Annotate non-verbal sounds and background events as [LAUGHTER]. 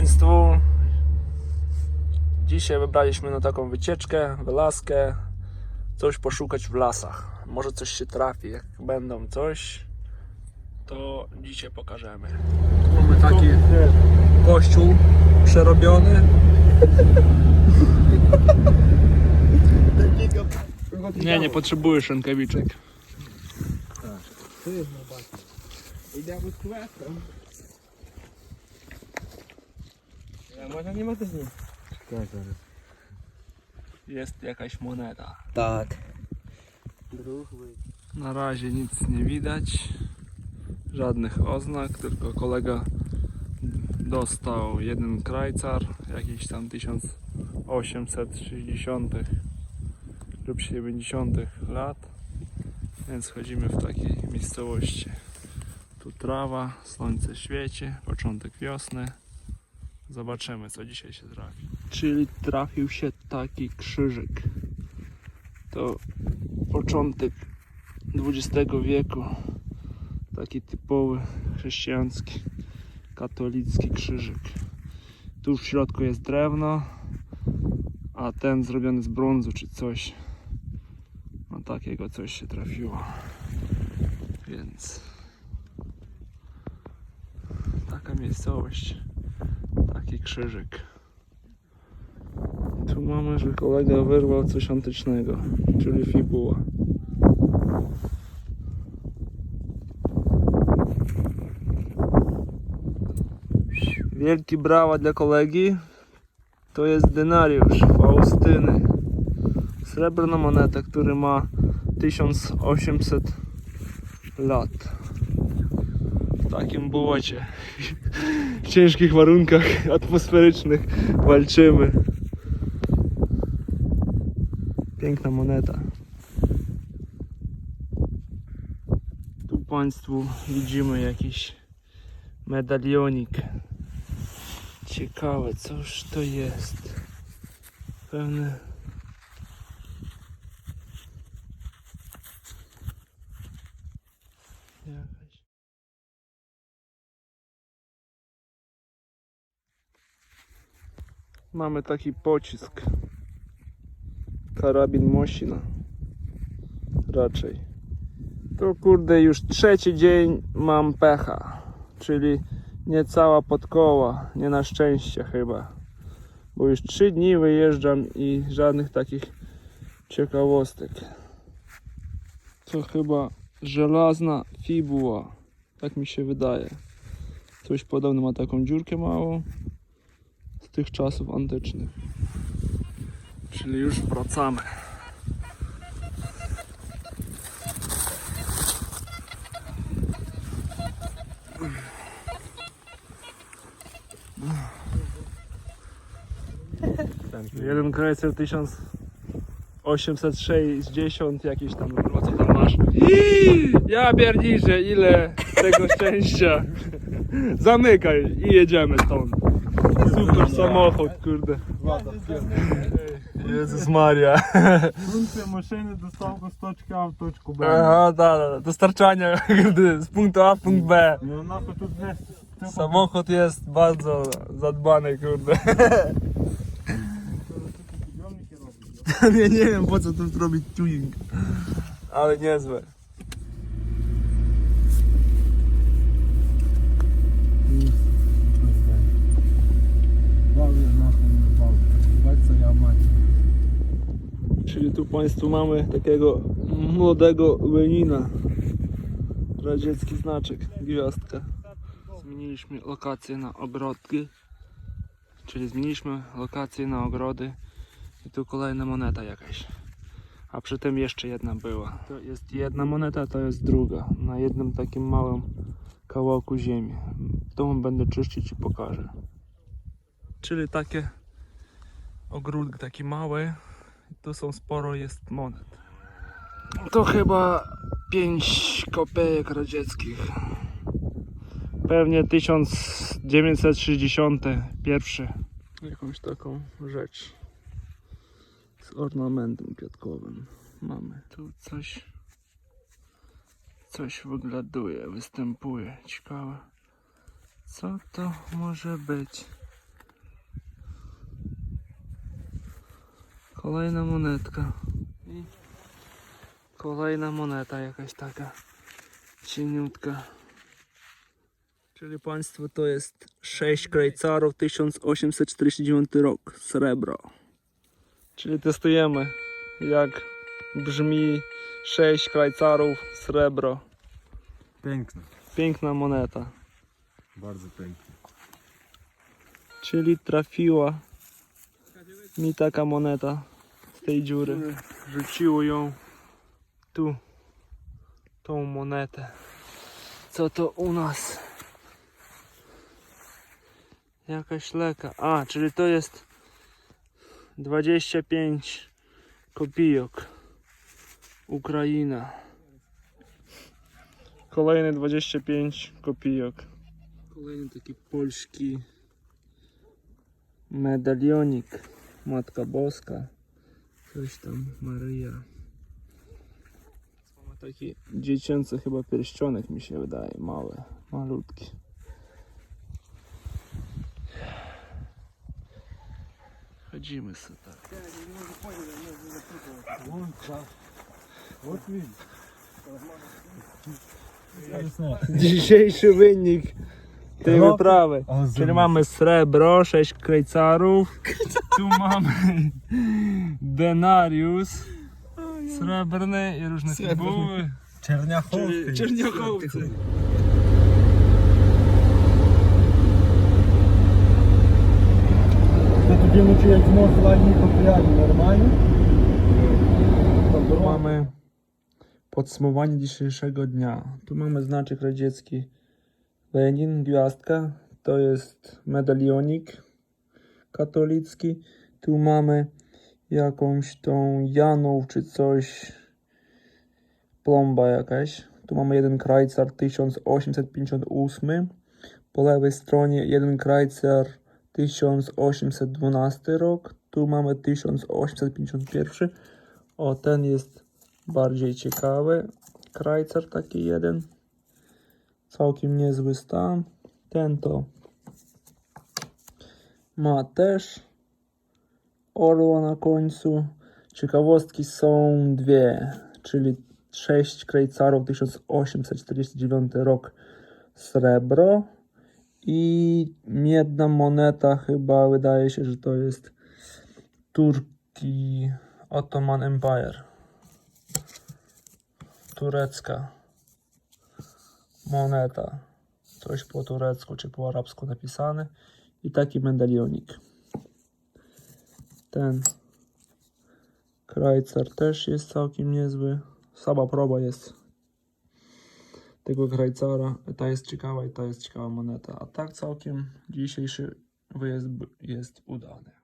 Państwu. Dzisiaj wybraliśmy na taką wycieczkę, wylaskę, coś poszukać w lasach. Może coś się trafi, jak będą coś, to dzisiaj pokażemy. Mamy taki kościół przerobiony. Nie, nie potrzebujesz rękawiczek. Idziemy z kółeczką. Może nie ma też nic. Jest jakaś moneta. Tak. Na razie nic nie widać, żadnych oznak, tylko kolega dostał jeden krajcar, jakiś tam 1860 lub 70 lat, więc chodzimy w takiej miejscowości. Tu trawa, słońce świeci, początek wiosny. Zobaczymy co dzisiaj się trafi. Czyli trafił się taki krzyżyk. To początek XX wieku. Taki typowy chrześcijański, katolicki krzyżyk. Tu w środku jest drewno, a ten zrobiony z brązu czy coś. No takiego coś się trafiło. Więc taka miejscowość, taki krzyżyk. Tu mamy, że kolega wyrwał coś antycznego, czyli fibuła. Wielki brawa dla kolegi. To jest denariusz Faustyny. Srebrna moneta, który ma 1800 lat. W takim błocie. W ciężkich warunkach atmosferycznych walczymy. Piękna moneta. Tu Państwu widzimy jakiś medalionik. Ciekawe, coż to jest. Pewne. Mamy taki pocisk. Karabin Mosina. Raczej. To kurde już trzeci dzień mam pecha. Czyli niecała podkoła. Nie na szczęście chyba. Bo już trzy dni wyjeżdżam i żadnych takich ciekawostek. To chyba żelazna fibuła. Tak mi się wydaje. Coś podobne ma taką dziurkę małą. Tych czasów antycznych. Czyli już wracamy. Jeden krajcer 1860 jakiś tam, kurwa, co tam masz? Iii, Ja pierniczę, ile tego szczęścia. Zamykaj i jedziemy stąd super samochód, kurde. Jezus Maria. Funkcja maszyny dostawka z toczki A w toczku B. Aha, da, da, dostarczania z punktu A w punkt B. No. Samochód jest bardzo zadbany, kurde. [LAUGHS] Ja nie, nie wiem po co tu robić tuning. Ale niezłe. Czyli tu Państwu mamy takiego młodego Lenina. Radziecki znaczek, gwiazdka. Zmieniliśmy lokację na ogrodki. Czyli zmieniliśmy lokację na ogrody. I tu kolejna moneta jakaś. A przy tym jeszcze jedna była. To jest jedna moneta, to jest druga. Na jednym takim małym kawałku ziemi. To będę czyścić i pokażę. Czyli takie ogródek taki mały. Tu są sporo jest monet. To chyba 5 kopejek radzieckich. Pewnie 1961. Jakąś taką rzecz. Z ornamentem kwiatkowym. Mamy tu coś. Coś wygląduje, występuje. Ciekawe. Co to może być? Kolejna monetka. I kolejna moneta jakaś taka cieniutka. Czyli państwo to jest 6 krajcarów 1849 rok, srebro. Czyli testujemy jak brzmi 6 krajcarów, srebro. Piękne, Piękna moneta. bardzo piękne. Czyli trafiła mi taka moneta z tej dziury. Rzuciło ją tu, tą monetę. Co to u nas? Jakaś leka. A, czyli to jest 25 kopijok. Ukraina. Kolejne 25 kopijok. Kolejny taki polski medalionik. Matka Boska coś tam Maria, Mamy taki dziecięcy chyba pierścionek mi się wydaje, mały, malutki. Chodzimy sobie tak. Dzisiejszy wynik tej no, wyprawy. Czyli mamy srebro, 6 krejcarów. Tu mamy denarius srebrny i różne tybuły. Czerniachówki. Czerniachówki. Będziemy czyjeś most lajników pijani, normalnie? Tu mamy podsumowanie dzisiejszego dnia. Tu mamy znaczek radziecki Lenin, gwiazdka. To jest medalionik katolicki. Tu mamy jakąś tą Janów czy coś. Plomba jakaś. Tu mamy jeden krajcar 1858. Po lewej stronie jeden krajcar 1812 rok. Tu mamy 1851. O, ten jest bardziej ciekawy. Krajcar taki jeden. Całkiem niezły stan. Ten to ma też orła na końcu. Ciekawostki są dwie, czyli 6 krajcarów 1849 rok srebro i jedna moneta chyba wydaje się, że to jest Turki Ottoman Empire. Turecka moneta. Coś po turecku czy po arabsku napisane. I taki medalionik. Ten krajcar też jest całkiem niezły. Sama proba jest tego krajcara. Ta jest ciekawa i ta jest ciekawa moneta. A tak całkiem dzisiejszy wyjazd jest udany.